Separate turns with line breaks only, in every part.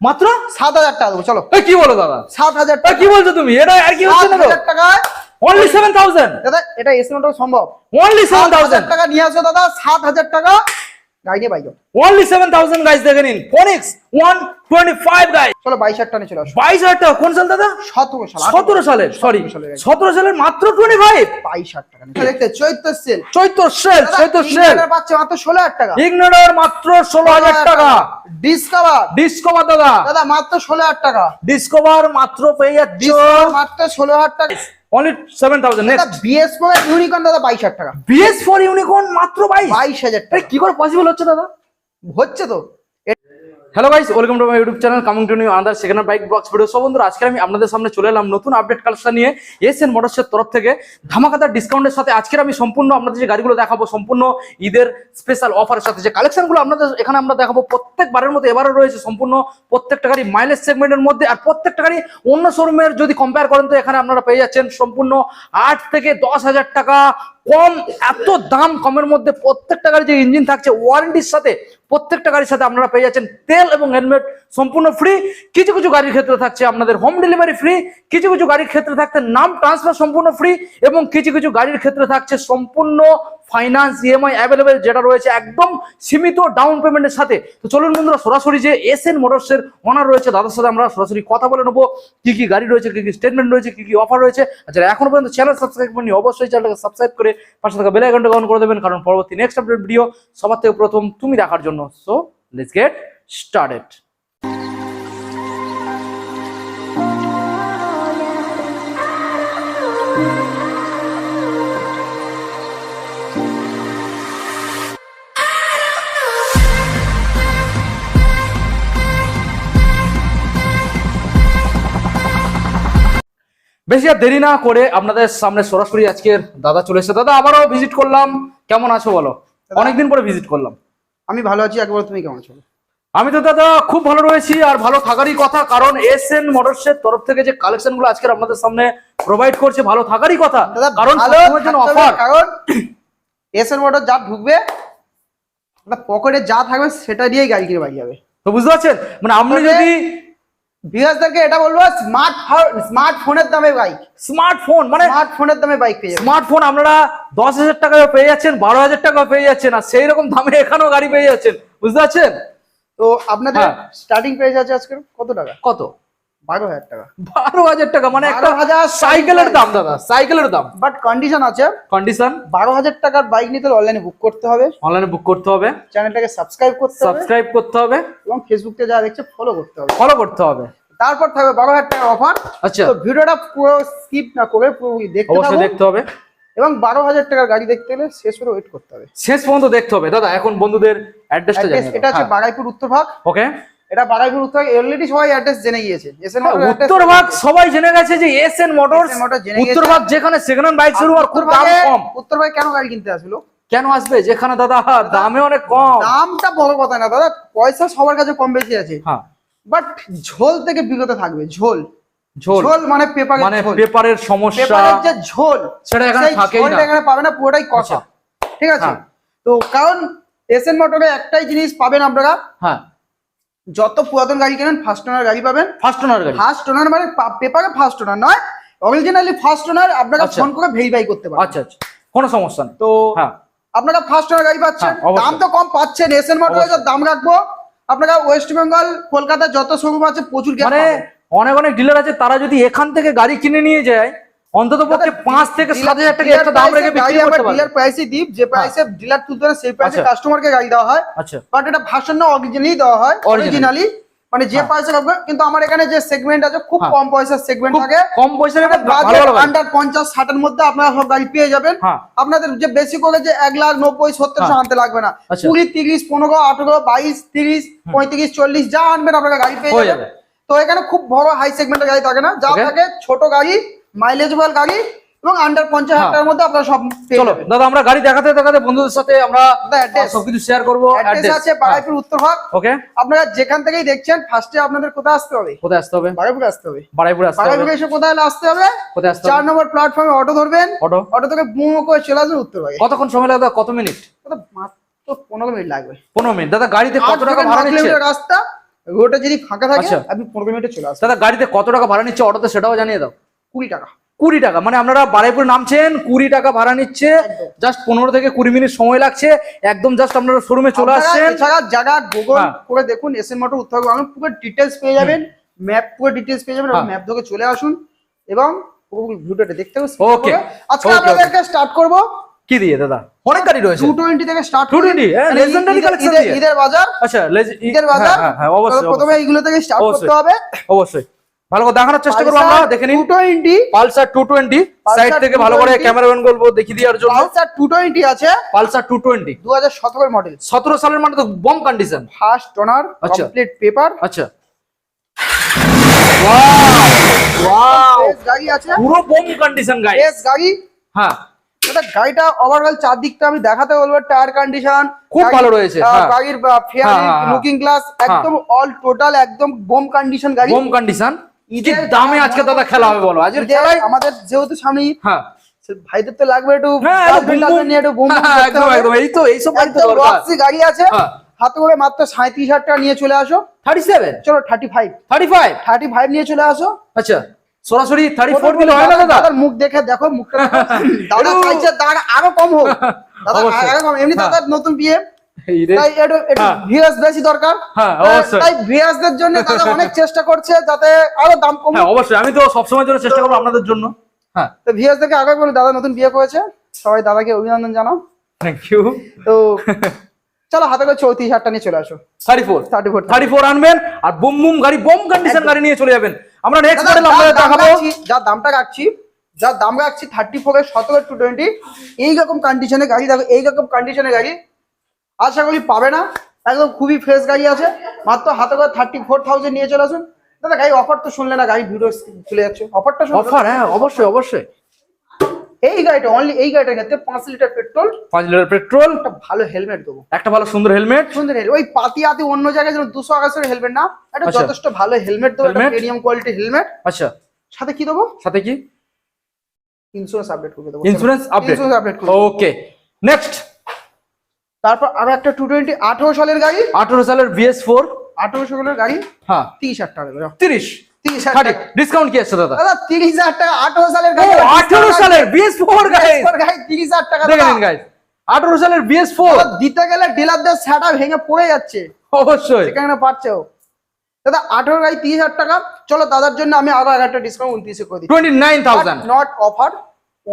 মাত্র
সাত হাজার টাকা দেবো চলো।
কি বলো দাদা?
সাত হাজার টাকা
কি বলছো তুমি? এটা আর কি হচ্ছে না
হাজার টাকায়
অনলি সেভেন থাউজেন্ড
দাদা এটা সম্ভব।
অনলি সেভেন থাউজেন্ড
টাকা নিয়ে আসো দাদা সাত হাজার টাকা। গাড়ি নিয়ে bike
only seven thousand guys দেখে নিন। ফোনিক্স ওয়ান টোয়েন্টি ফাইভ
চলো বাইশ হাজার টাকা নিয়ে চলে আসো।
বাইশ হাজার টাকা। কোন সাল দাদা?
সতেরো সাল
সতেরো সালের সরি
সালের গাড়ি।
সতেরো সালের মাত্র টোয়েন্টি ফাইভ
বাইশ হাজার টাকা দেখতে চৈত্র সেল।
চৈত্র সেল চৈত্র সেল।
পাচ্ছে মাত্র ষোলো হাজার টাকা।
ইগনোডার মাত্র ষোলো হাজার টাকা।
ডিসকাভার
ডিসকভার দাদা।
দাদা মাত্র ষোলো হাজার টাকা।
ডিসকভার মাত্র পেয়ে যাচ্ছ।
মাত্র ষোলো হাজার টাকা।
অনলি নেক্সট
ইউনিকর্ন দাদা টাকা।
বিএস ফোর ইউনিকর্ন মাত্র
টাকা।
কি করে পসিবল হচ্ছে দাদা?
হচ্ছে তো।
Hello guys welcome to my YouTube channel coming to new another second bike blogs video সব বন্ধুরা, আজকে আমি আপনাদের সামনে চলে এলাম নতুন আপডেট কালেকশন নিয়ে এসএন মোটরসের তরফ থেকে। ধামাকাদার ডিসকাউন্টের সাথে আজকের আমি সম্পূর্ণ আপনাদের যে গাড়িগুলো দেখাবো, সম্পূর্ণ ঈদের স্পেশাল অফারের সাথে যে কালেকশনগুলো আপনাদের এখানে আমরা দেখাবো, প্রত্যেকবারের মতো এবারও রয়েছে সম্পূর্ণ প্রত্যেকটা গাড়ি মাইলেজ সেগমেন্টের মধ্যে। আর প্রত্যেকটা গাড়ি অন্য শোরুমের যদি কম্পেয়ার করেন তো এখানে আপনারা পেয়ে যাচ্ছেন সম্পূর্ণ আট থেকে দশ হাজার টাকা কম, এত দাম কমের মধ্যে প্রত্যেকটা গাড়ি যে ইঞ্জিন থাকছে ওয়ারেন্টির সাথে প্রত্যেকটা গাড়ির সাথে আপনারা পেয়ে যাচ্ছেন তেল এবং হেলমেট সম্পূর্ণ ফ্রি কিছু কিছু গাড়ির ক্ষেত্রে থাকছে আপনাদের হোম ডেলিভারি ফ্রি কিছু কিছু গাড়ির ক্ষেত্রে থাকছে নাম ট্রান্সফার সম্পূর্ণ ফ্রি এবং কিছু কিছু গাড়ির ক্ষেত্রে থাকছে সম্পূর্ণ ফাইন্যান্স ইএমআই অ্যাভেলেবেল যেটা রয়েছে একদম সীমিত ডাউন পেমেন্টের সাথে। তো চলুন বন্ধুরা, সরাসরি যে এস এন মোটরসের ওনার রয়েছে দাদার সাথে আমরা সরাসরি কথা বলে নেব। কি কি গাড়ি রয়েছে, কি কি স্টেটমেন্ট রয়েছে, কি কি অফার রয়েছে। যারা এখনও পর্যন্ত চ্যানেল সাবস্ক্রাইব করেনি অবশ্যই চ্যানেলটাকে সাবস্ক্রাইব করে পাশে থাকা বেল আইকনটা অন করে দেবেন, কারণ পরবর্তী নেক্সট আপডেট ভিডিও সবার থেকে প্রথম তুমি দেখার জন্য। সো লেটস গেট স্টার্টেড বেশি আর দেরি না করে আপনাদের সামনে সরাসরি আজকের দাদা চলে এসেছে। দাদা আবারও ভিজিট করলাম। কেমন আছো বলো? অনেকদিন পরে ভিজিট করলাম।
আমি ভালো আছি একবার তুমি কেমন আছো?
আমি তো দাদা খুব ভালো রয়েছি আর ভালো থাকারই কথা কারণ এস এন মোটরসের তরফ থেকে যে কালেকশনগুলো আজকে আপনাদের সামনে প্রোভাইড করছে ভালো থাকারই কথা। কারণ অফার
কারণ এস এন মোটর যা ঢুকবে পকেটে যা থাকবে সেটা দিয়েই গাড়ি কিনে বাড়ি যাবে।
তো বুঝতে পারছেন? মানে আপনি যদি
বিহাসদেরকে এটা বলব স্মার্ট স্মার্টফোনের দামে বাইক
স্মার্টফোন মানে
স্মার্টফোনের দামে বাইক পেয়ে
স্মার্টফোন আপনারা দশ হাজার টাকায় পেয়ে যাচ্ছেন বারো হাজার টাকা পেয়ে যাচ্ছেন আর সেই রকম দামে এখানেও গাড়ি পেয়ে যাচ্ছেন। বুঝতে পারছেন?
তো আপনাদের
হ্যাঁ।
স্টার্টিং প্রাইস আছে আজকে কত টাকা?
কত?
বারো হাজার টাকা।
বারো হাজার টাকা মানে একটা
12,000
সাইকেলের দাম দাদা সাইকেলের দাম।
বাট কন্ডিশন আছে।
কন্ডিশন
বারো হাজার টাকার বাইক নিতে অনলাইনে বুক করতে হবে।
অনলাইনে বুক করতে হবে।
চ্যানেলটাকে সাবস্ক্রাইব করতে হবে।
সাবস্ক্রাইব করতে হবে।
এবং ফেসবুকে যা দেখছে ফলো করতে হবে।
ফলো করতে হবে।
তারপর থাকবে বারো হাজার টাকার অফার
আচ্ছা।
তো ভিডিওটা পুরো স্কিপ না করে পুরো দেখতে
অবশ্যই দেখতে হবে।
এবং বারো হাজার টাকার গাড়ি দেখতে গেলে শেষ করে ওয়েট করতে হবে।
শেষ পর্যন্ত দেখতে হবে। দাদা এখন বন্ধুদের অ্যাড্রেসটা
এটা হচ্ছে বারাইপুর উত্তরভাগ
ওকে
এটা বারাইপুর উত্তরভাগ অলরেডি সবাই অ্যাড্রেস জেনে গিয়েছে। এসএন
উত্তর ভাগ সবাই জেনে গেছে যে S N motors
SN Motors জেনে গেছে।
উত্তর ভাগ যেখানে সেকেন্ড হ্যান্ড বাইক শুরু আর খুব দাম কম।
উত্তরভাগে কেন গাড়ি কিনতে আসলো?
কেন আসবে? যেখানে দাদা দামে অনেক কম।
দামটা বড় কথা না দাদা। পয়সা সবার কাছে কম বেশি আছে।
হ্যাঁ।
বাট ঝোল থেকে বিগত থাকবে ঝোল।
ঝোল।
ঝোল মানে পেপারের
মানে পেপারের সমস্যা।
পেপারের যে ঝোল
সেটা এখানে থাকেই না।
এখানে পাবে না পুরোটাই কষা। ঠিক আছে?
হ্যাঁ।
তো কারণ এসএন মোটরে একটাই জিনিস পাবেন আপনারা।
হ্যাঁ।
যত পুরাতন গাড়ি কেনেন ফার্স্ট ওনার গাড়ি পাবেন।
ফার্স্ট ওনার গাড়ি।
ফার্স্ট ওনার মানে পেপারে ফার্স্ট ওনার নয় অরিজিনালি ফার্স্ট ওনার আপনারা
আচ্ছা।
ফোন করে ভেরিফাই করতে পারেন
আচ্ছা আচ্ছা। কোনো সমস্যা নেই।
তো
হ্যাঁ।
আপনারা ফার্স্ট ওনার গাড়ি পাচ্ছেন।
হ্যাঁ,
দাম তো কম পাচ্ছেন এসএন মোটরে
অবশ্যই।
দাম রাখব। আপনারা ওয়েস্ট বেঙ্গল কলকাতা যত শোরুম আছে প্রচুর
মানে অনেক অনেক ডিলার আছে তারা যদি এখান থেকে গাড়ি কিনে নিয়ে যায় অন্তত পক্ষে পাঁচ থেকে সাত হাজার টাকা একটা দাম রেখে বিক্রি করতে পারবে।
ডিলার প্রাইসে দিই যে প্রাইসে ডিলার তুলতে হয় সেই প্রাইসে
আচ্ছা।
কাস্টমারকে গাড়ি দেওয়া হয়।
আচ্ছা।
বাট এটা ভাষণ না অরিজিনালি দেওয়া হয় অরিজিনালি মানে যে
হ্যাঁ।
পয়সা লাগবে কিন্তু আমার এখানে যে সেগমেন্ট আছে খুব
হ্যাঁ।
কম পয়সার সেগমেন্ট থাকে।
কম পয়সা রেখে ভালো ভালো গাড়ি।
আন্ডার পঞ্চাশ ষাটের মধ্যে আপনারা সব গাড়ি পেয়ে যাবেন।
হ্যাঁ।
আপনাদের যে বেশি করে যে এক লাখ নব্বই সত্তর
হ্যাঁ।
আনতে লাগবে না।
আচ্ছা।
কুড়ি তিরিশ পনেরো আঠেরো বাইশ তিরিশ পঁয়ত্রিশ চল্লিশ যা আনবেন আপনারা গাড়ি পেয়ে যাবেন।
যাবে।
তো এখানে খুব বড় হাই সেগমেন্টের গাড়ি থাকে না। যা থাকে ছোট গাড়ি মাইলেজেবল গাড়ি এবং আন্ডার পঞ্চাশ হাজার
হ্যাঁ।
টাকার মধ্যে আপনারা সব
চলো দাদা আমরা গাড়ি দেখাতে দেখাতে বন্ধুদের সাথে আমরা সবকিছু শেয়ার করব
অ্যাড্রেস আছে বারাইপুর উত্তরভাগ
ওকে
আপনারা যেখান থেকেই দেখছেন ফার্স্টে আপনাদের কোথায় আসতে হবে?
কোথায় আসতে হবে?
বারাইপুরে আসতে হবে।
বারাইপুর আসতে হবে।
বারাইপুরে এসে কোথায় আসতে হবে?
কোথায় আসতে
চার নম্বর প্ল্যাটফর্মে অটো ধরবেন।
অটো
অটো থেকে বুমো করে চলে আসবেন উত্তরভাগে
কতক্ষণ সময় লাগবে? কত মিনিট
মাত্র পনেরো মিনিট লাগবে।
পনেরো মিনিট দাদা গাড়িতে কত টাকা ভাড়া নিচ্ছে?
রাস্তা রোডটা যদি ফাঁকা থাকে
আচ্ছা।
আপনি পনেরো মিনিটে চলে আসবেন।
দাদা গাড়িতে কত টাকা ভাড়া নিচ্ছে? অটোতে সেটাও জানিয়ে দাও।
কুড়ি টাকা।
কুড়ি টাকা মানে আপনারা বারাইপুর নামছেন কুড়ি টাকা ভাড়া নিচ্ছে জাস্ট পনেরো থেকে কুড়ি মিনিট সময় লাগছে একদম জাস্ট আপনারা শোরুমে চলে আসছেন।
এছাড়া জায়গা গুগল
হ্যাঁ।
করে দেখুন এসএন মোটর উত্তর পুরো ডিটেলস পেয়ে যাবেন ম্যাপ পুরো ডিটেলস পেয়ে যাবেন। ম্যাপ ধরে চলে আসুন এবং ভিডিওটা দেখতে. আজকে আপনাদেরকে স্টার্ট করব।
কি দিয়ে দাদা? অনেক গাড়ি রয়েছে।
টু টোয়েন্টি থেকে স্টার্ট
220, হ্যাঁ, দিয়ে।
ঈদের বাজার।
আচ্ছা
ঈদের
হ্যাঁ,
বাজার
অবশ্যই
প্রথমে এইগুলো থেকে স্টার্ট করতে হবে।
অবশ্যই। ভালো করে দেখানোর চেষ্টা করব আমরা দেখে নিন।
Two twenty
Pulsar two twenty side থেকে ভালো করে
220
ক্যামেরাম্যান বলব দেখিয়ে দেওয়ার জন্য।
পালসার টু টোয়েন্টি আছে।
পালসার টু টোয়েন্টি
দু হাজার সতেরোর মডেল
সতেরো সালের মানে তো বম কন্ডিশন
ফার্স্ট ওনার
আচ্ছা।
কমপ্লিট পেপার
আচ্ছা!
গাড়ি আছে।
পুরো বম কন্ডিশন গাড়ি
গাড়ি।
হ্যাঁ।
এটা গাড়িটা ওভারঅল চারদিকটা আমি দেখাতে বলব। টায়ার কন্ডিশন
খুব ভালো রয়েছে, হ্যাঁ।
গাড়ির ফেয়ারিং
হ্যাঁ, হ্যাঁ।
লুকিং গ্লাস একদম অল টোটাল একদম বোম কন্ডিশন গাড়ি।
বম কন্ডিশন
ঈদের
দামে আজকে দাদা খেলা হবে বলো?
ঈদের
খেলায়
আমাদের যেহেতু সামনে ঈদ,
হ্যাঁ
ভাইদের তো লাগবে একটু
হ্যাঁ
নিয়ে একটু
হ্যাঁ, একদম একদম। এই তো এইসব গাড়ি তো
একদম গাড়ি আছে
হ্যাঁ।
হাতে করে মাত্র সাঁত্রিশ হাজার টাকা নিয়ে চলে আসো।
থার্টি সেভেন
চলো thirty five
thirty five
thirty five নিয়ে চলে আসো।
আচ্ছা সরাসরি থার্টি ফোর দিলে হয় না দাদা
দাদার মুখ দেখে দেখো মুখটা। দাদা চাইছে দাদা আরও কম হোক। দাদা আরও কম। এমনি। দাদার নতুন বিয়ে। তাই একটু
হ্যাঁ।
ভিউয়ার্স বেশি দরকার।
হ্যাঁ, অবশ্যই।
তাই ভিউয়ার্সদের জন্য অনেক চেষ্টা করছে যাতে আরও দাম কম
হ্যাঁ অবশ্যই। আমি তো সবসময় জন্য চেষ্টা করব আপনাদের জন্য। হ্যাঁ।
তো ভিউয়ার্সদেরকে আগে বলে দাদা নতুন বিয়ে করেছে। সবাই দাদাকে অভিনন্দন জানাও।
থ্যাংক ইউ
তো চলো হাতে করে চৌত্রিশ হাজারটা নিয়ে চলে আসো।
Thirty four
thirty four
thirty four আনবেন আর বুম বুম গাড়ি বম কন্ডিশন গাড়ি নিয়ে চলে যাবেন। আমরা নেক্সট মডেল আপনাদের দেখাবো।
যা দামটা রাখছি যা দাম রাখছি থার্টি সতেরো টু টোয়েন্টি এইরকম কন্ডিশনে গাড়ি দেখো এইরকম কন্ডিশনে গাড়ি আশা করি পাবে না। একদম খুবই ফ্রেশ গাড়ি আছে। মাত্র হাতে করে থার্টি ফোর থাউজেন্ড নিয়ে চলে আসুন। দাদা গাড়ি অফার তো শুনলে না গাড়ি ভিডিও চলে যাচ্ছে। অফারটা
অফার হ্যাঁ অবশ্যই অবশ্যই।
এই গাড়িটা অনলি এই গাড়িটার ক্ষেত্রে পাঁচ লিটার পেট্রোল
পাঁচ লিটার পেট্রোল
একটা ভালো হেলমেট দেবো।
একটা ভালো সুন্দর হেলমেট
সুন্দর হেলমেট ওই পাতি আতি অন্য জায়গায় যেন দুশো আকাশের হেলমেট না একটা
আচ্ছা।
যথেষ্ট ভালো হেলমেট দেবো? প্রিমিয়াম কোয়ালিটি হেলমেট
আচ্ছা।
সাথে কি দেবো?
সাথে কি?
ইন্স্যুরেন্স আপডেট করে দেবো।
Insurance update
insurance update
okay next
তারপর আরও একটা টু টোয়েন্টি আঠেরো সালের গাড়ি।
আঠারো সালের বিএস ফোর
আঠেরো সালের গাড়ি?
হ্যাঁ।
তিরিশ হাজার টাকা
তিরিশ?
তিরিশ হাজার
ডিসকাউন্ট কি আছে দাদা?
দাদা তিরিশ হাজার টাকা আঠেরো সালের গাড়ি।
আঠারো সালের বিএস ফোর গাড়ি।
তিরিশ হাজার টাকা।
আঠারো সালের বিএস ফোর
দিতে গেলে ডিলারদের স্যাটা ভেঙে পড়ে যাচ্ছে।
অবশ্যই।
সেখানে পারছে দাদা আঠেরো গাড়ি তিরিশ হাজার টাকা। চলো দাদার জন্য আমি আরও একটা ডিসকাউন্ট উনত্রিশে করে
twenty nine thousand
not offer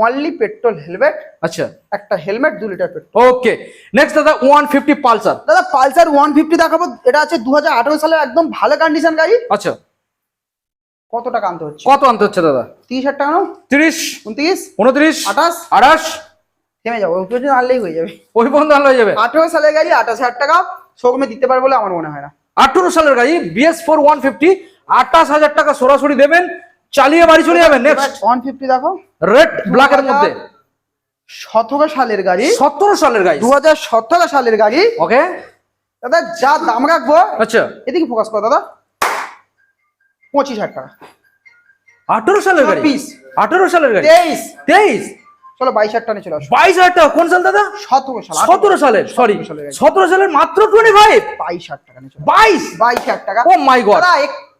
only petrol helmet
আচ্ছা।
একটা হেলমেট দু লিটার পেট্রোল
ওকে নেক্সট দাদা ওয়ান ফিফটি পালসার।
দাদা পালসার ওয়ান ফিফটি দেখাবো এটা আছে দু হাজার সালের একদম ভালো কন্ডিশন গাড়ি।
আচ্ছা।
কত টাকা আনতে হচ্ছে?
কত আনতে হচ্ছে দাদা?
তিরিশ হাজার টাকা
তিরিশ।
উনত্রিশ।
উনত্রিশ।
আঠাশ।
আঠাশ।
থেমে যাব ওই পর্যন্ত আনলেই হয়ে যাবে।
ওই বন্ধ আনলো হয়ে যাবে।
আঠেরো সালের গাড়ি আঠাশ হাজার টাকা শোরুমে দিতে পারবে বলে আমার মনে হয় না।
আঠারো সালের গাড়ি বিএস ফোর ওয়ান ফিফটি আঠাশ হাজার টাকা সরাসরি দেবেন চালিয়ে বাড়ি চলে যাবেন। নেক্সট
ওয়ান ফিফটি দেখো
রেড ব্ল্যাকের মধ্যে?
সতেরো সালের গাড়ি।
সতেরো সালের গাড়ি।
দু হাজার সতেরো সালের গাড়ি।
ওকে।
দাদা যা দাম রাখব।
আচ্ছা।
এদিকে ফোকাস করো দাদা। পঁচিশ হাজার টাকা।
আঠারো সালের গাড়ি। আঠারো সালের গাড়ি?
তেইশ।
তেইশ?
চলো বাইশ হাজার টাকা নিয়ে চলে আসো।
বাইশ হাজার টাকা কোন সাল দাদা?
সতেরো সাল
সতেরো সালের সরি। সতেরো সালের মাত্র টোয়েন্টি ফাইভ
বাইশ হাজার টাকা।
বাইশ?
বাইশ হাজার টাকা।
ও মাই গড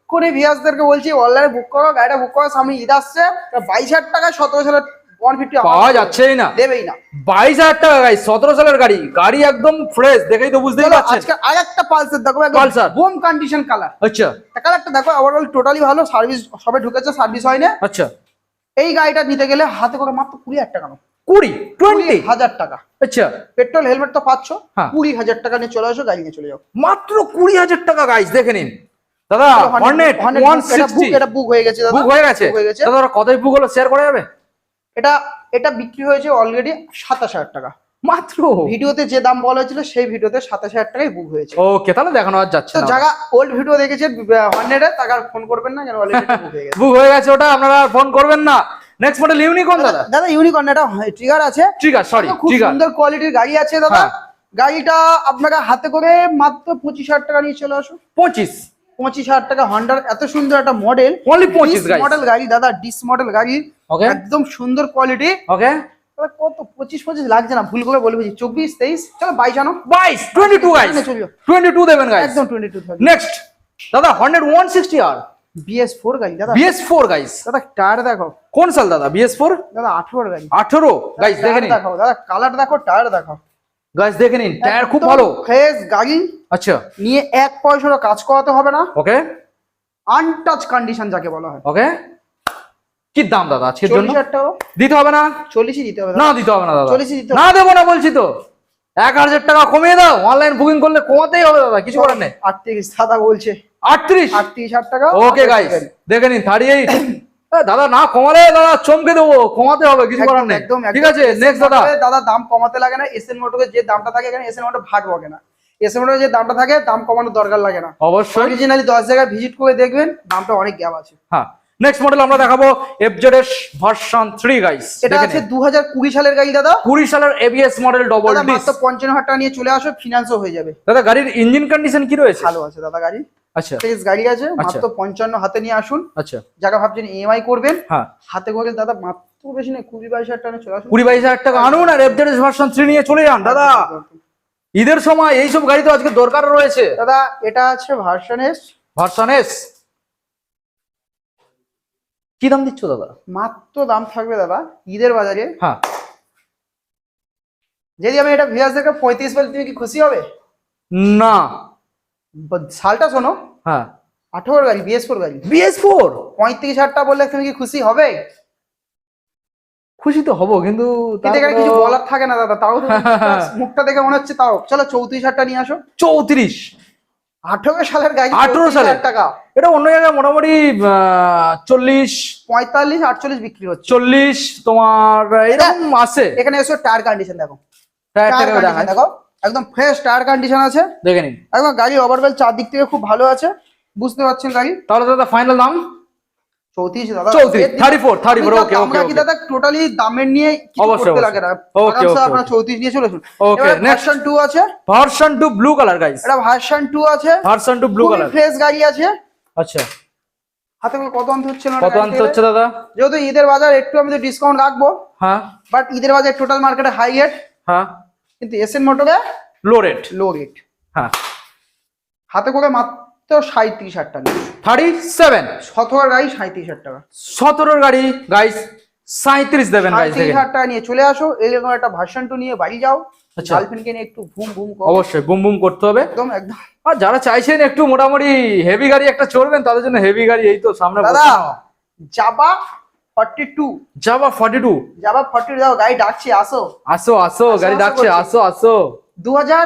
এক্ষুনি ভিয়াসদেরকে বলছি অনলাইনে বুক করো গাড়িটা বুক করো সামনে ঈদ আসছে বাইশ হাজার টাকা সতেরো সালের ওয়ান ফিফটি
পাওয়া যাচ্ছেই না।
দেবেই না।
বাইশ হাজার টাকা গাড়ি সতেরো সালের গাড়ি গাড়ি একদম ফ্রেশ দেখেই তো বুঝতেই
চলো
পারছেন
আজকে আর একটা পালসার দেখো
Pulsar।
বোম কন্ডিশন কালার
আচ্ছা।
কালারটা দেখো ওভারঅল টোটালি ভালো সার্ভিস সবে ঢুকেছে সার্ভিস হয় না
আচ্ছা।
এই গাড়িটা নিতে গেলে হাতে করে মাত্র কুড়ি হাজার টাকা
কুড়ি? টোয়েন্টি
হাজার টাকা।
আচ্ছা।
পেট্রোল হেলমেট তো পাচ্ছ।
হ্যাঁ।
কুড়ি হাজার টাকা নিয়ে চলে আসো গাড়ি নিয়ে চলে যাও।
মাত্র কুড়ি হাজার টাকা গাইস দেখে নিন। দাদা হর্নেট
Hornet
ওয়ান
book, এটা বুক হয়ে গেছে দাদা।
বুক হয়ে গেছে?
হয়ে
দাদা কতই বুক হলো? শেয়ার করা যাবে
এটা এটা বিক্রি হয়েছে অলরেডি সাতাশ হাজার টাকা।
মাত্র?
ভিডিওতে যে দাম বলা হয়েছিল সেই ভিডিওতে সাতাশ হাজার টাকায় বুক হয়েছে।
ওকে তাহলে দেখানো আর যাচ্ছে
তো যারা ওল্ড ভিডিও দেখেছেন তাকে আর ফোন করবেন না যেন অলরেডি বুক হয়ে গেছে।
বুক হয়ে গেছে ওটা আপনারা ফোন করবেন না। নেক্সট মডেল ইউনিকর্ন দাদা
দাদা। ইউনিকর্ন এটা ট্রিগার আছে।
ট্রিগার সরি ট্রিগার
সুন্দর কোয়ালিটির গাড়ি আছে দাদা।
হ্যাঁ।
গাড়িটা আপনাকে হাতে করে মাত্র পঁচিশ হাজার টাকা নিয়ে চলে আসো
পঁচিশ।
পঁচিশ হাজার টাকা হন্ডার এত সুন্দর একটা মডেল
25
মডেল গাড়ি দাদা ডিস মডেল গাড়ি।
ওকে
একদম সুন্দর কোয়ালিটি
ওকে
কত পঁচিশ পঁচিশ লাগছে না ভুল করে বলে বুঝি চব্বিশ তেইশ চলো বাইশ আনো।
বাইশ twenty two guys twenty two দেবেন গাইস
একদম টোয়েন্টি টু
নেক্সট দাদা হর্নেট ওয়ান সিক্সটি আর
বিএস ফোর গাড়ি দাদা।
বিএস ফোর গাইস
দাদা টায়ার দেখো।
কোন সাল দাদা? বিএস ফোর
দাদা আঠেরো গাড়ি।
আঠেরো? গাইস দেখে
দেখো দাদা কালার দেখো টায়ার দেখো।
গাইস দেখে নিন। টায়ার খুব ভালো।
ফ্রেশ গাড়ি।
আচ্ছা।
নিয়ে এক পয়সারও কাজ করাতে হবে না।
ওকে।
আনটাচ কন্ডিশন যাকে বলা হয়।
ওকে। কি দাম দাদা আজকের জন্য? দিতে হবে না?
চল্লিশই দিতে হবে
না দিতে হবে না দাদা।
চল্লিশই দিতে
না দেবো না বলছি তো। এক হাজার টাকা কমিয়ে দাও। অনলাইন বুকিং করলে কমাতেই হবে দাদা কিছু করার নেই।
আটত্রিশ দাদা বলছে।
আটত্রিশ?
আটত্রিশ হাজার টাকা।
ওকে গাইস দেখে নিন থার্টি এইট দাদা না কমালে দাদা চমকে দেবো। কমাতে হবে কিছু করার নেই।
একদম
ঠিক আছে নেক্সট দাদা।
দাদা দাম কমাতে লাগে না এসএন মোটরের যে দামটা থাকে এখানে এসএন মোটর ভাগ বকে না। এসএন মোটরের যে দামটা থাকে দাম কমানোর দরকার লাগে না।
অবশ্যই।
অরিজিনালি দশ জায়গায় ভিজিট করে দেখবেন দামটা অনেক গ্যাপ আছে।
হ্যাঁ নেক্সট মডেল আমরা দেখাবো এফজেডএস ভার্সন থ্রি গাইস
এটা আছে দু হাজার কুড়ি সালের গাড়ি দাদা।
কুড়ি সালের এবিএস মডেল ডবল
দাদা মাত্র পঞ্চান্ন হাজার টাকা নিয়ে চলে আসো ফিনান্সও হয়ে যাবে।
দাদা গাড়ির ইঞ্জিন কন্ডিশন কি রয়েছে?
ভালো আছে দাদা গাড়ি।
আচ্ছা।
ফ্রেশ গাড়ি আছে
আচ্ছা।
মাত্র পঞ্চান্ন হাতে নিয়ে আসুন।
আচ্ছা।
যারা ভাবছেন ইএমআই করবেন
হ্যাঁ।
হাতে করে দাদা মাত্র বেশি নেই কুড়ি বাইশ হাজার টাকা চলে আসুন।
কুড়ি বাইশ হাজার টাকা আনুন আর এফজেডএস ভার্সন থ্রি নিয়ে চলে যান দাদা। ঈদের সময় এইসব গাড়ি তো আজকে দরকার রয়েছে।
দাদা এটা আছে ভার্সন এস।
Version S. কি দাম দিচ্ছ দাদা?
মাত্র দাম থাকবে দাদা ঈদের বাজারে।
হ্যাঁ।
যদি আমি এটা ভিয়াস দেখে পঁয়ত্রিশ বলে তুমি কি খুশি হবে?
না।
সালটা শোনো।
হ্যাঁ।
আঠেরো গাড়ি বিএস ফোর গাড়ি।
BS four?
পঁয়ত্রিশ হাজারটা বললে তুমি কি খুশি হবে?
খুশি তো হব কিন্তু
কিছু বলার থাকে না দাদা তাও মুখটা দেখে মনে হচ্ছে তাও। চলো চৌত্রিশ হাজারটা নিয়ে আসো।
চৌত্রিশ।
আঠেরো সালের গাড়ি
18
চৌত্রিশ
সালের?
টাকা।
এটা অন্য জায়গায় মোটামুটি চল্লিশ।
পঁয়তাল্লিশ আটচল্লিশ বিক্রি হচ্ছে।
চল্লিশ তোমার এরকম আছে।
এখানে এসো টায়ার কন্ডিশন দেখো।
টায়ার
দেখো। একদম ফ্রেশ টায়ার কন্ডিশন আছে।
দেখে নিন।
একদম গাড়ি চারদিক থেকে খুব ভালো আছে। বুঝতে পারছেন গাড়ি?
তাহলে দাদা ফাইনাল দাম?
চৌত্রিশ দাদা
চৌত্রিশ thirty four thirty four okay okay
কি দাদা টোটালি দামের নিয়ে
অবশ্যই,
লাগে না।
Okay,
আরামসে আপনারা চৌত্রিশ নিয়ে চলে আসুন। ভার্সন টু আছে।
Version two blue colour guys
এটা ভার্সন টু আছে।
Version two blue colour
fresh গাড়ি আছে।
আচ্ছা।
হাতে কত আনতে হচ্ছে না
কত আনতে হচ্ছে দাদা?
যেহেতু ঈদের বাজার একটু আমি তো ডিসকাউন্ট রাখব।
হ্যাঁ।
বাট ঈদের বাজার টোটাল মার্কেটে হাই রেট
হ্যাঁ।
কিন্তু এসএন মোটরে
লো রেট
লো রেট
হ্যাঁ।
হাতে করে মাত্র সাঁত্রিশ হাজার টাকা।
থার্টি সেভেন
সতেরো গাড়ি সাঁত্রিশ হাজার টাকা।
সতেরোর গাড়ি গাইস সাঁত্রিশ দেবেন
সাঁত্রিশ হাজার টাকা নিয়ে চলে আসো এরকম একটা ভার্সন টু নিয়ে বাড়ি যাও।
আচ্ছা।
গার্লফ্রেন্ডকে নিয়ে একটু ঘুম ঘুম
অবশ্যই বুম বুম করতে হবে।
একদম একদম।
আর যারা চাইছেন একটু মোটামুটি হেভি গাড়ি একটা চড়বেন তাদের জন্য হেভি গাড়ি এই তো সামনে
দাদা Jawa forty two
Jawa forty two
Jawa forty two গাড়ি ডাকছি আসো।
আসো আসো গাড়ি ডাকছে আসো আসো।
দু হাজার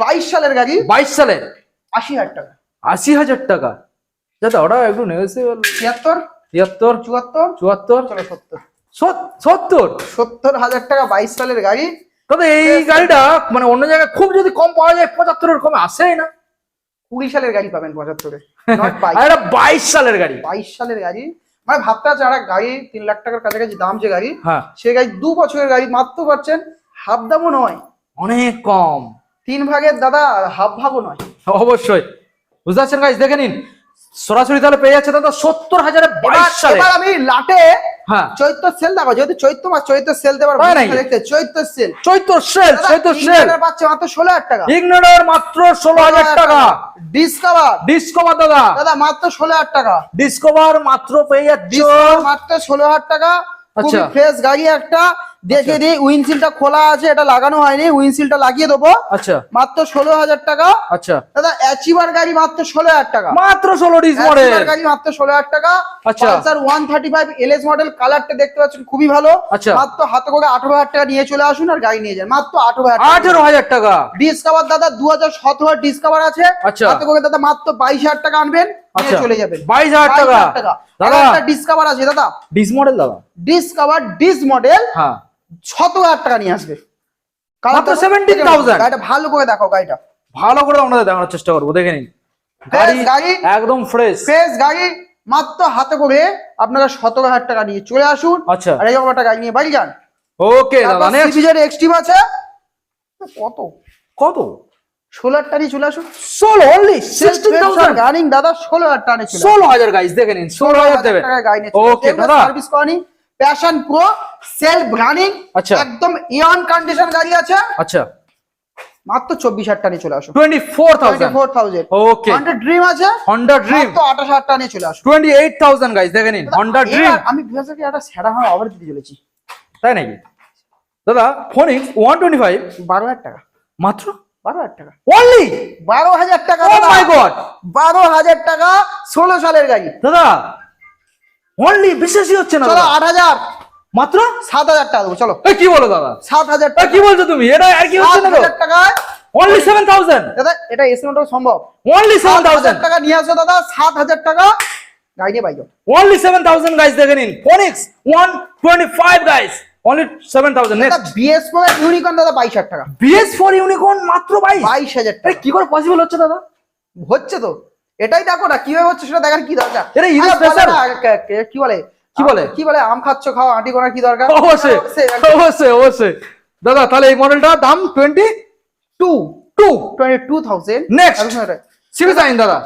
বাইশ সালের গাড়ি
বাইশ সালের।
আশি হাজার টাকা।
আশি হাজার টাকা। দাদা ওটা একটু নেগোসিয়েবল।
তিয়াত্তর
তিয়াত্তর
চুয়াত্তর?
চুয়াত্তর?
সত্তর।
সত্তর?
সত্তর হাজার টাকা বাইশ সালের গাড়ি।
তবে এই গাড়িটা মানে অন্য জায়গায় খুব যদি কম পাওয়া যায় পঁচাত্তরের কমে আসেই না।
কুড়ি সালের গাড়ি পাবেন পঁচাত্তরে
এটা বাইশ। সালের গাড়ি।
বাইশ সালের গাড়ি। মানে ভাবতে আছে একটা গাড়ি তিন লাখ টাকার কাছাকাছি দাম যে গাড়ি
হ্যাঁ।
সে গাড়ি দু বছরের গাড়ি মাত্র পাচ্ছেন হাফ দামও নয়।
অনেক কম।
তিন ভাগের দাদা হাফ ভাগও নয়।
অবশ্যই। বুঝতে পারছেন গাইস দেখে নিন। সরাসরি তাহলে পেয়ে যাচ্ছে দাদা সত্তর হাজারে বাইশ সালে।
এবার আমি লাটে
হ্যাঁ।
চৈত্র সেল দেখো যেহেতু চৈত্র মাস চৈত্র সেল দেবার দেখতে চৈত্র সেল
চৈত্র সেল চৈত্র সেল
পাচ্ছে মাত্র ষোলো হাজার টাকা।
মাত্র ষোলো হাজার টাকা।
ডিসকাভার
ডিসকভার দাদা।
দাদা মাত্র ষোলো হাজার টাকা।
ডিসকভার মাত্র পেয়ে যাচ্ছ।
মাত্র ষোলো হাজার টাকা।
আচ্ছা।
ফ্রেশ গাড়ি একটা। দেখে দিই উইন্ডশিলটা খোলা আছে এটা লাগানো হয়নি লাগিয়ে দেবো।
আচ্ছা।
মাত্র ষোলো হাজার টাকা।
আচ্ছা।
দাদা অ্যাচিভার গাড়ি মাত্র ষোলো হাজার টাকা।
মাত্র ষোলো
গাড়ি মাত্র ষোলো হাজার টাকা।
আচ্ছা।
One thirty five LS model কালারটা দেখতে পাচ্ছেন খুবই ভালো।
আচ্ছা।
মাত্র হাতে করে আঠারো হাজার টাকা নিয়ে চলে আসুন আর গাড়ি নিয়ে যান। মাত্র আঠারো হাজার
আঠেরো হাজার টাকা।
ডিসকাভার দাদা দু হাজার সতেরো ডিসকাভার আছে।
আচ্ছা।
হাতে করে দাদা মাত্র বাইশ হাজার টাকা আনবেন
আচ্ছা।
চলে যাবেন।
বাইশ হাজার টাকা। দাদা।
ডিসকাভার আছে দাদা।
ডিস মডেল দাদা।
ডিসকাভার ডিস মডেল
হ্যাঁ।
সতেরো হাজার টাকা নিয়ে আসবে।
মাত্র 17,000
গাড়িটা ভালো করে দেখো গাড়িটা।
ভালো করে আপনাদের দেখানোর চেষ্টা করব দেখে নিন। গাড়ি একদম ফ্রেশ
ফ্রেশ গাড়ি মাত্র হাতে করে আপনারা সতেরো হাজার টাকা নিয়ে চলে আসুন।
আচ্ছা।
নিয়ে বাড়ি যান।
ওকে দাদা
এক্সট্রিম আছে। কত?
কত?
ষোলো হাজার চলে আসুন।
ষোলো অনলি সিক্সটিন থাউজেন্ড
গাড়ি দাদা ষোলো হাজার
ষোলো হাজার দেখে নিন ষোলো হাজার ওকে দাদা।
সার্ভিস করানি। প্যাশন প্রো সেলফ রানিং
আচ্ছা।
একদম ইয়ন কন্ডিশন গাড়ি আছে।
আচ্ছা।
মাত্র চব্বিশ হাজার টাকা নিয়ে চলে আসো
twenty four thousand
four thousand
okay
Honda Dream আছে।
হন্ডা ড্রিম
মাত্র আঠাশ হাজার টাকা নিয়ে চলে আসো
টোয়েন্টি এইট থাউজেন্ড গাইজ দেখে নিন। হন্ডা ড্রিম
আমি বিভাসকে একটা সেরা হয় অফার দিতে চলেছি।
তাই নাকি? দাদা ফোনিক্স ওয়ান টোয়েন্টি ফাইভ
বারো হাজার টাকা।
মাত্র?
বারো হাজার টাকা।
অনলি
বারো হাজার টাকা
ও মাই গড
বারো হাজার টাকা ষোলো সালের গাড়ি।
দাদা অনলি বিশ্বাসই হচ্ছে না
চলো
দাদা।
আট হাজার।
মাত্র?
সাত হাজার টাকা দেবো চলো।
এই কি বলো দাদা?
সাত হাজার
এই
টাকা।
কি বলছো তুমি? এটা আর কি হচ্ছে
সাত
না
হাজার টাকায়
অনলি সেভেন থাউজেন্ড
দাদা এটা এসি সম্ভব।
অনলি সেভেন
সাত হাজার
থাউজেন্ড
টাকা নিয়ে আসো দাদা সাত হাজার টাকা। গাড়ি নিয়ে bike
only seven thousand guys দেখে নিন। Phoenix one twenty five guys only seven thousand
দাদা বিএস ফোর ইউনিকর্ন দাদা বাইশ হাজার টাকা।
বিএস ফোর ইউনিকর্ন মাত্র বাইশ?
বাইশ হাজার টাকা।
কি করে পসিবল হচ্ছে দাদা?
হচ্ছে তো। এটাই দেখো না কীভাবে হচ্ছে সেটা দেখার কি দরকার?
এটা
কে- বলে?
কি বলে?
কি বলে? আম খাচ্ছ খাও আঁটি করার কি দরকার?
অবশ্যই অবশ্যই অবশ্যই দাদা তাহলে এই মডেলটা দাম twenty
two
two
twenty two thousand
next CB Shine দাদা।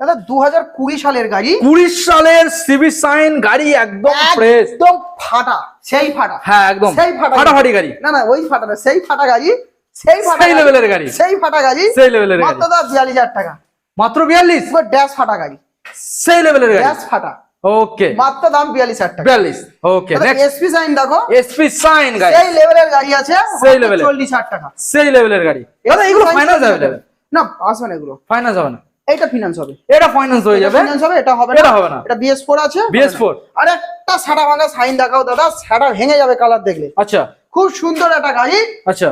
দাদা দু হাজার কুড়ি সালের গাড়ি।
কুড়ি সালের সিভি সাইন গাড়ি একদম ফ্রেশ
একদম ফাটা সেই ফাটা।
হ্যাঁ একদম।
সেই ফাটা
ফাটাফাটি গাড়ি।
না না ওই ফাটা না সেই ফাটা গাড়ি সেই ফাটা
সেই level-এর গাড়ি।
সেই ফাটা গাড়ি।
সেই level-এর গাড়ি।
মাত্র দাদা বিয়াল্লিশ হাজার টাকা।
মাত্র বিয়াল্লিশ?
ড্যাশ ফাটা গাড়ি।
সেই লেভেলের গাড়ি।
ড্যাশ ফাটা।
ওকে
মাত্র দাম বিয়াল্লিশ হাজার টাকা।
বিয়াল্লিশ। ওকে নেক্সট
এসপি সাইন দেখো।
এসপি সাইন গাড়ি।
সেই লেভেলের গাড়ি আছে
সেই level-এর।
চল্লিশ হাজার টাকা।
সেই লেভেলের গাড়ি। দাদা এগুলো
SP
ফাইন্যান্স যাবে
না আসবে না এগুলো।
ফাইন্যান্স হবে না।
এইটা ফিনান্স হবে।
এটা ফাইন্যান্স হয়ে যাবে।
ফিনান্স হবে এটা হবে
এটা হবে না।
এটা বিএস ফোর আছে।
BS4
আর একটা সাদা ভাঙা সাইন দেখাও দাদা সাদা ভেঙে যাবে কালার দেখলে।
আচ্ছা।
খুব সুন্দর একটা গাড়ি।
আচ্ছা।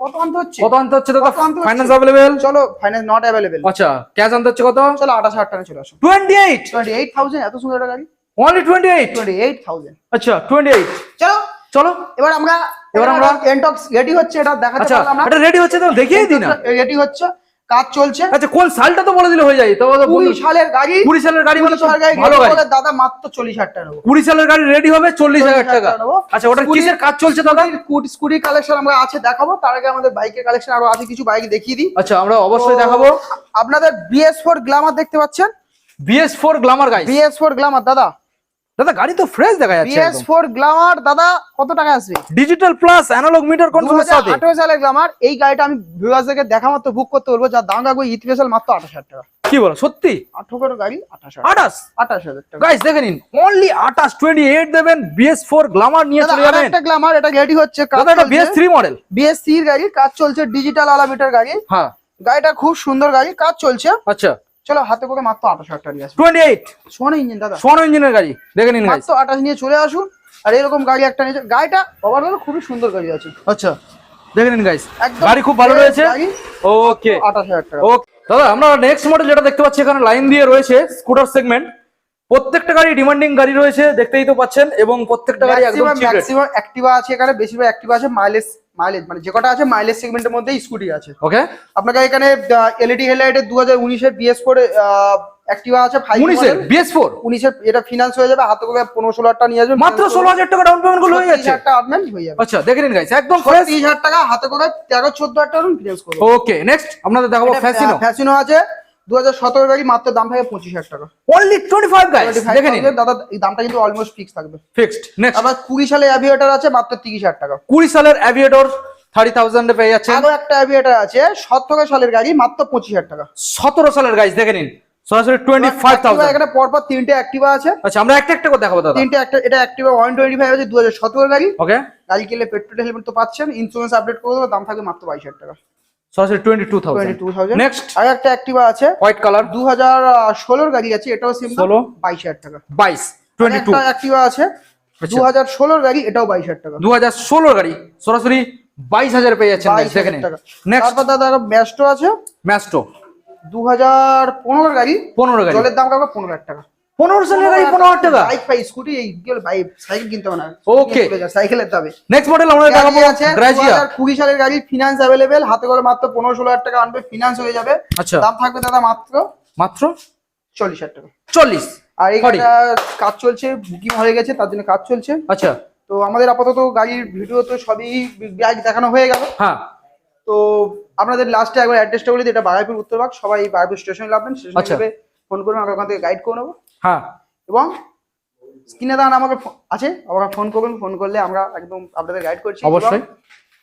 কত আনতে হচ্ছে?
কত আনতে হচ্ছে দাদা ফাইন্যান্স অ্যাভেলেবেল
চলো ফাইন্যান্স নট अवेलेबल
আচ্ছা ক্যাশ আনতে হচ্ছে কত?
চলো আঠাশ হাজার টাকা চলে আসো।
Twenty eight
twenty eight thousand এত সুন্দর একটা গাড়ি?
Only twenty eight
twenty eight thousand
আচ্ছা টোয়েন্টি এইট
চলো
চলো।
এবার আমরা
এবার আমরা-
এনটক্স রেডি হচ্ছে এটা দেখাতে
আচ্ছা
পারলাম না
এটা রেডি হচ্ছে তো? দেখিয়ে দিই না।
রেডি হচ্ছে কাজ চলছে।
আচ্ছা কোন সালটা তো বলে দিলে হয়ে যায়? তো
কুড়ি সালের গাড়ি
কুড়ি সালের গাড়ি মানে ভালো গাড়ি।
দাদা মাত্র চল্লিশ হাজার টাকা
কুড়ি সালের গাড়ি রেডি হবে চল্লিশ হাজার টাকা। আচ্ছা ওটা কিসের কাজ চলছে দাদা?
স্কুটি কালেকশন আমরা আছে দেখাবো। তার আগে আমাদের বাইকের কালেকশন আরও আছে কিছু বাইক দেখিয়ে দিই।
আচ্ছা আমরা অবশ্যই দেখাবো।
আপনাদের বিএস ফোর গ্লামার দেখতে পাচ্ছেন?
বিএস ফোর গ্লামার গাড়ি
বিএস ফোর গ্লামার দাদা।
দাদা গাড়ি তো ফ্রেশ দেখা যাচ্ছে
বিএস ফোর গ্লামার দাদা কত টাকা আসবে
ডিজিটাল প্লাস অ্যানালগ মিটার কন্ট্রোলের সাথে।
আঠারো সালের গ্লামার এই গাড়িটা আমি ভিউয়ার্স থেকে দেখা মাত্র বুক করতে বলব যা দাম রাখব স্পেশাল মাত্র আঠাশ হাজার টাকা।
কি বলো সত্যি?
আঠারো গাড়ি আঠাশ হাজার।
আটাশ
আঠাশ হাজার টাকা।
গাইস দেখে নিন অনলি আটাশ টোয়েন্টি এইট দেবেন বিএস ফোর গ্লামার নিয়ে চলে যাবেন।
একটা গ্লামার এটা রেডি হচ্ছে
দাদা এটা বিএস থ্রি মডেল
বিএস সির গাড়ি কাজ চলছে ডিজিটাল আলা মিটার গাড়ি।
হ্যাঁ।
গাড়িটা খুব সুন্দর গাড়ি কাজ চলছে।
আচ্ছা।
চলো হাতে করে মাত্র আঠাশ হাজার টাকা নিয়ে আসুন
টোয়েন্টি এইট
সোনো ইঞ্জিন দাদা
সোন ইঞ্জিনের গাড়ি দেখে নিন
মাত্র আঠাশ নিয়ে চলে আসুন আর এরকম গাড়ি একটা নিয়ে গাড়িটা ওভারঅল খুবই সুন্দর গাড়ি আছে।
আচ্ছা দেখে নিন গাইস গাড়ি খুব ভালো রয়েছে। ওকে
আঠাশ হাজার টাকা।
ওকে দাদা আমরা নেক্সট মডেল যেটা দেখতে পাচ্ছি এখানে লাইন দিয়ে রয়েছে স্কুটার সেগমেন্ট প্রত্যেকটা গাড়ি ডিমান্ডিং গাড়ি রয়েছে দেখতেই তো পাচ্ছেন এবং প্রত্যেকটা গাড়ি একদম
ম্যাক্সিমাম অ্যাক্টিভা আছে এখানে বেশিরভাগ অ্যাক্টিভা আছে মাইলেজ মাইলেজ মানে যে কটা আছে মাইলেজ সেগমেন্টের মধ্যেই স্কুটি আছে।
ওকে
আপনাকে এখানে এলইডি হেডলাইটের দু হাজার উনিশের বিএস ফোর অ্যাক্টিভা আছে
উনিশের? বিএস ফোর
উনিশের এটা ফিনান্স হয়ে যাবে হাতে করে পনেরো ষোলো হাজার টাকা নিয়ে আসবে
মাত্র ষোলো হাজার টাকা ডাউন পেমেন্টগুলো হয়ে যাচ্ছে।
টাকা advance হয়ে যাবে।
আচ্ছা দেখে নিন গাইস একদম ফ্রেশ
তিরিশ হাজার টাকা হাতে করে তেরো চোদ্দ হাজার টাকা ফিনান্স করব।
ওকে নেক্সট আপনাদের দেখাবো ফ্যাসিনো
ফ্যাসিনো আছে। দু হাজার সতেরো গাড়ি মাত্র দাম থাকে পঁচিশ হাজার টাকা।
অনলি টোয়েন্টি ফাইভ গাইস
25,000
দেখে নিন।
দাদা এই দামটা কিন্তু অলমোস্ট ফিক্স থাকবে।
ফিক্সড নেক্সট
আবার কুড়ি সালে অ্যাভিয়েটার আছে মাত্র তিরিশ হাজার টাকা।
কুড়ি সালের অ্যাভিয়েটর থার্টি থাউজেন্ডে পেয়ে যাচ্ছেন।
আরও একটা অ্যাভিয়েটার আছে সতেরো সালের গাড়ি মাত্র পঁচিশ হাজার টাকা।
সতেরো সালের গাইস দেখে নিন। সরাসরি টোয়েন্টি ফাইভ থাউজেন্ড
এখানে পরপর তিনটে অ্যাক্টিভা আছে।
আচ্ছা আমরা একটা একটা করে দেখাবো দাদা।
তিনটে একটা এটা অ্যাক্টিভা ওয়ান টোয়েন্টি ফাইভ আছে দু হাজার সতেরো গাড়ি।
ওকে
গাড়ি কিনলে পেট্রোল হেলমেট তো পাচ্ছেন। ইন্স্যুরেন্স আপডেট করে দাম থাকবে মাত্র বাইশ হাজার টাকা।
সরাসরি twenty two thousand
two thousand
next
আর একটা অ্যাক্টিভা আছে।
হোয়াইট কালার
দু হাজার ষোলোর গাড়ি আছে এটাও সেম
16
বাইশ হাজার টাকা।
বাইশ টোয়েন্টি টু
অ্যাক্টিভা আছে।
আচ্ছা।
দু হাজার ষোলোর গাড়ি এটাও বাইশ হাজার টাকা।
দু হাজার ষোলোর গাড়ি সরাসরি বাইশ হাজার পেয়ে যাচ্ছেন
বাইশ
guys, দেখে
হাজার
নিন।
টাকা।
নেক্সট
তারপর দাদা ম্যাস্টো আছে।
ম্যাস্টো
দু হাজার পনেরোর গাড়ি।
পনেরো গাড়ি।
জলের দাম কাকা পনেরো হাজার টাকা।
পনেরো গাড়ি পনেরো হাজার টাকা।
বাইক পাই স্কুটি এই বাইক সাইকেল কিনতে হবে না। দামে
নেক্সট মডেল দেখাবো
গাড়ি আছে
গ্রাজিয়া
কুড়ি সালের গাড়ি ফিনান্স অ্যাভেলেবেল হাতে করে মাত্র পনেরো ষোলো হাজার টাকা আনবে ফিনান্স হয়ে যাবে।
আচ্ছা।
দাম থাকবে দাদা মাত্র
মাত্র?
চল্লিশ হাজার টাকা।
চল্লিশ।
আর এই. কাজ চলছে বুকিং হয়ে গেছে তার জন্য কাজ চলছে।
আচ্ছা।
তো আমাদের আপাতত গাড়ির ভিডিও তো সবই বাইক দেখানো হয়ে গেল।
হ্যাঁ।
তো আপনাদের লাস্টে একবার অ্যাড্রেসটা বলে দিই এটা বারাইপুর উত্তরবাগ সবাই বারাইপুর স্টেশনে নামবেন
আচ্ছা।
ফোন করবেন আমরা ওখান থেকে গাইড করে নেব।
হ্যাঁ।
এবং স্ক্রিনে দাঁড়ান আমাকে আছে? আমাকে ফোন করবেন ফোন করলে আমরা একদম আপনাদের গাইড করছি।
অবশ্যই।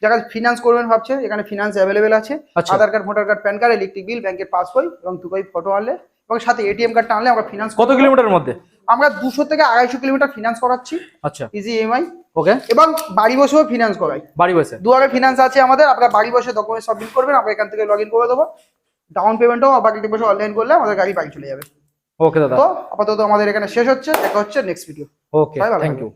যারা ফিনান্স করবেন ভাবছে এখানে ফিনান্স অ্যাভেলেবেল আছে।
আচ্ছা।
Aadhaar card voter card PAN card electric bill ব্যাংকের পাসবই এবং দু কপি ফটো আনলে এবং সাথে এটিএম কার্ডটা আনলে আমরা ফিনান্স
কত কিলোমিটারের মধ্যে?
আমরা দুশো থেকে আড়াইশো কিলোমিটার ফিনান্স করাচ্ছি।
আচ্ছা।
ইজি ইএমআই
ওকে
এবং বাড়ি বসেও ফিনান্স করাই।
বাড়ি বসে।
দু দুয়ারে ফিনান্স আছে আমাদের আপনারা বাড়ি বসে ডকুমেন্ট সাবমিট করবেন আমরা এখান থেকে লগ ইন করে দেবো। ডাউন পেমেন্টও বাকি বসে অনলাইন করলে আমাদের গাড়ি বাড়ি চলে যাবে।
ওকে দাদা।
তো আপাতত আমাদের এখানে শেষ হচ্ছে। দেখা হচ্ছে next video
okay thank you